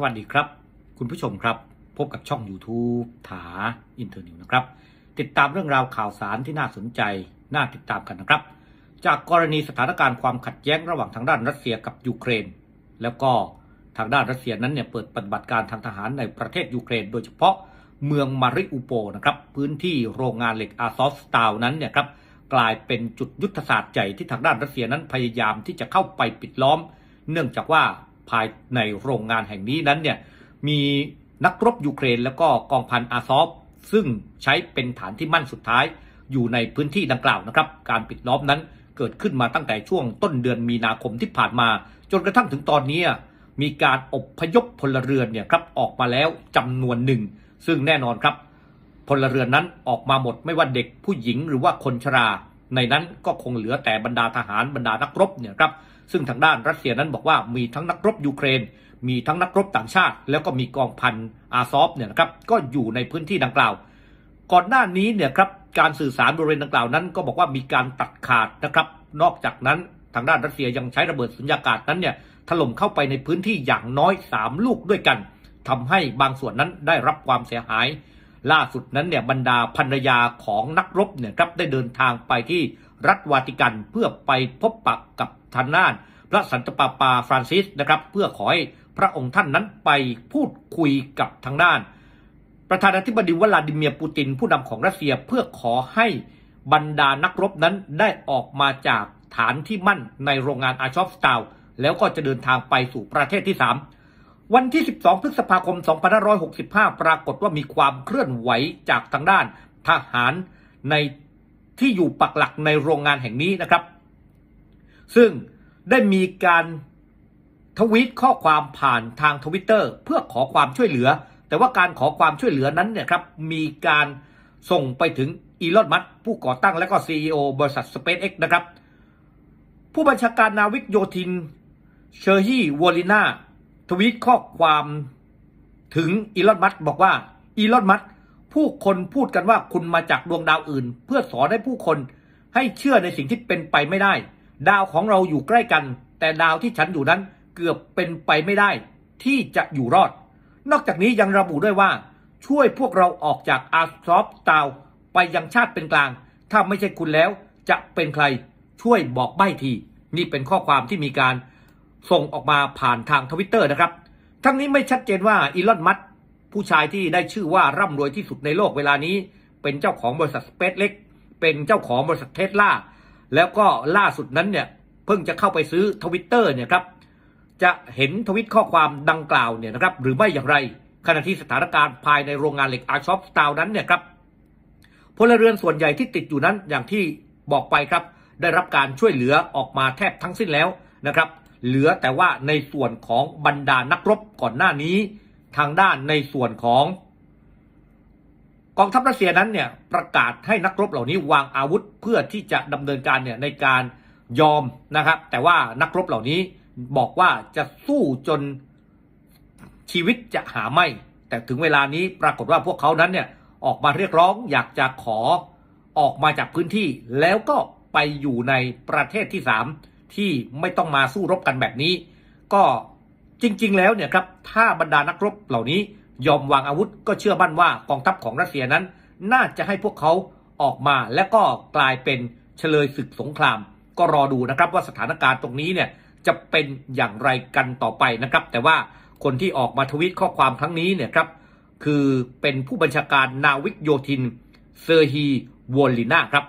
สวัสดีครับ คุณผู้ชมครับ พบกับช่อง YouTube ถาอินเทอร์นิวนะครับ ติดตามเรื่องราวข่าวสารที่น่าสนใจ น่าติดตามกันนะครับ จากกรณีสถานการณ์ความขัดแย้งระหว่างทางด้านรัสเซียกับยูเครน แล้วก็ทางด้านรัสเซียนั้นเนี่ยเปิดปฏิบัติการทางทหารในประเทศยูเครน โดยเฉพาะเมืองมาริอุโปนะครับพื้นที่โรงงานเหล็กอาซอฟสตาลนั้นเนี่ยครับกลายเป็นจุดยุทธศาสตร์ใหญ่ที่ทางด้านรัสเซียนั้นพยายามที่จะเข้าไปปิดล้อม เนื่องจากว่า ภายในโรงงานแห่งนี้นั้นเนี่ยมีนักรบยูเครนแล้วก็กองพันอาซอฟซึ่งใช้เป็นฐานที่มั่นสุดท้าย อยู่ในพื้นที่ดังกล่าวนะครับ การปิดล้อมนั้นเกิดขึ้นมาตั้งแต่ช่วงต้นเดือนมีนาคมที่ผ่านมา จนกระทั่งถึงตอนนี้มีการอบพยพพลเรือนเนี่ยครับออกมาแล้วจำนวนหนึ่ง ซึ่งแน่นอนครับ พลเรือนนั้นออกมาหมดไม่ว่าเด็กผู้หญิงหรือว่าคนชรา ในนั้นก็คงเหลือแต่บรรดาทหารบรรดานักรบเนี่ยครับ ซึ่งทางด้านรัสเซียนั้นบอกว่ามีทั้งนักรบยูเครน มีทั้งนักรบต่างชาติ แล้วก็มีกองพันอาซอฟเนี่ยนะครับก็อยู่ในพื้นที่ดังกล่าว ก่อนหน้านี้เนี่ยครับการสื่อสารบริเวณดังกล่าวนั้น ก็บอกว่ามีการตัดขาดนะครับ นอกจากนั้นทางด้านรัสเซียยังใช้ระเบิดสุญญากาศนั้นเนี่ยถล่มเข้าไปในพื้นที่อย่างน้อย 3 ลูกด้วยกันทำให้บางส่วนนั้นได้รับความเสียหาย ล่าสุดนั้นเนี่ยบรรดาภรรยาของนักรบเนี่ยครับได้เดินทางไปที่ รัฐวาติกันเพื่อไปพบปะกับทางด้าน พระสันตะปาปาฟรานซิสนะครับเพื่อขอให้พระองค์ท่านนั้นไปพูดคุยกับทางด้าน ประธานาธิบดีวลาดิเมียร์ปูตินผู้นำของรัสเซียเพื่อขอให้บรรดานักรบนั้นได้ออกมาจากฐานที่มั่นในโรงงานอาชอฟสตาลแล้วก็จะเดินทางไปสู่ประเทศที่ 3 วันที่ 12 พฤษภาคม 2565 ปรากฏว่ามีความเคลื่อนไหวจากทางด้านทหารใน ที่อยู่ปักหลักในโรงงานแห่งนี้นะครับ ซึ่งได้มีการทวีตข้อความผ่านทางทวิตเตอร์เพื่อขอความช่วยเหลือ แต่ว่าการขอความช่วยเหลือนั้นเนี่ยครับมีการส่งไปถึงอีลอนมัสผู้ก่อตั้งและก็ CEO บริษัท SpaceX นะครับ ผู้บัญชาการนาวิกโยธิน เชอร์ฮีวอลิน่าทวีตข้อความถึงอีลอนมัสบอกว่าอีลอนมัส ผู้คนพูดกันว่าคุณมาจากดวงดาวอื่น เพื่อสอนให้ผู้คนให้เชื่อในสิ่งที่เป็นไปไม่ได้ ดาวของเราอยู่ใกล้กัน แต่ดาวที่ฉันอยู่นั้นเกือบเป็นไปไม่ได้ ที่จะอยู่รอด นอกจากนี้ยังระบุด้วยว่า ช่วยพวกเราออกจากอาร์ซอฟตาวไปยังชาติเป็นกลาง ถ้าไม่ใช่คุณแล้วจะเป็นใครช่วยบอกใบ้ที นี่เป็นข้อความที่มีการส่งออกมาผ่านทางทวิตเตอร์นะครับ ทั้งนี้ไม่ชัดเจนว่าอีลอนมัส ผู้ชายที่ได้ชื่อว่าร่ำรวยที่สุดในโลกเวลานี้ เป็นเจ้าของบริษัทสเปซเล็กเป็นเจ้าของบริษัทเทสลาแล้วก็ล่าสุดนั้นเนี่ยเพิ่งจะเข้าไปซื้อทวิตเตอร์เนี่ยครับจะเห็นทวิตข้อความดังกล่าวเนี่ยนะครับหรือไม่อย่างไร ขณะที่สถานการณ์ภายในโรงงานเหล็กอาร์ชอฟสตาลนั้นเนี่ยครับพลเรือนส่วนใหญ่ที่ติดอยู่นั้นอย่างที่บอกไปครับ ได้รับการช่วยเหลือออกมาแทบทั้งสิ้นแล้วนะครับ เหลือแต่ว่าในส่วนของบรรดานักรบก่อนหน้านี้ ทางด้านในส่วนของ กองทัพรัสเซียนั้นเนี่ยประกาศให้นักรบเหล่านี้วางอาวุธเพื่อที่จะดำเนินการเนี่ยในการยอมนะครับ แต่ว่านักรบเหล่านี้บอกว่าจะสู้จนชีวิตจะหาไม่ แต่ถึงเวลานี้ปรากฏว่าพวกเขานั้นเนี่ยออกมาเรียกร้องอยากจะขอออกมาจากพื้นที่แล้วก็ไปอยู่ในประเทศที่สามที่ไม่ต้องมาสู้รบกันแบบนี้ ก็ จริง ๆ แล้วเนี่ยครับถ้าบรรดานักรบเหล่านี้ยอมวางอาวุธก็เชื่อมั่นว่ากองทัพของรัสเซียนั้น น่าจะให้พวกเขาออกมาและก็กลายเป็นเฉลยศึกสงคราม ก็รอดูนะครับว่าสถานการณ์ตรงนี้เนี่ยจะเป็นอย่างไรกันต่อไปนะครับ แต่ว่าคนที่ออกมาทวิตข้อความครั้งนี้เนี่ยครับคือเป็นผู้บัญชาการนาวิกโยธินเซอร์ฮีวอลลิน่าครับ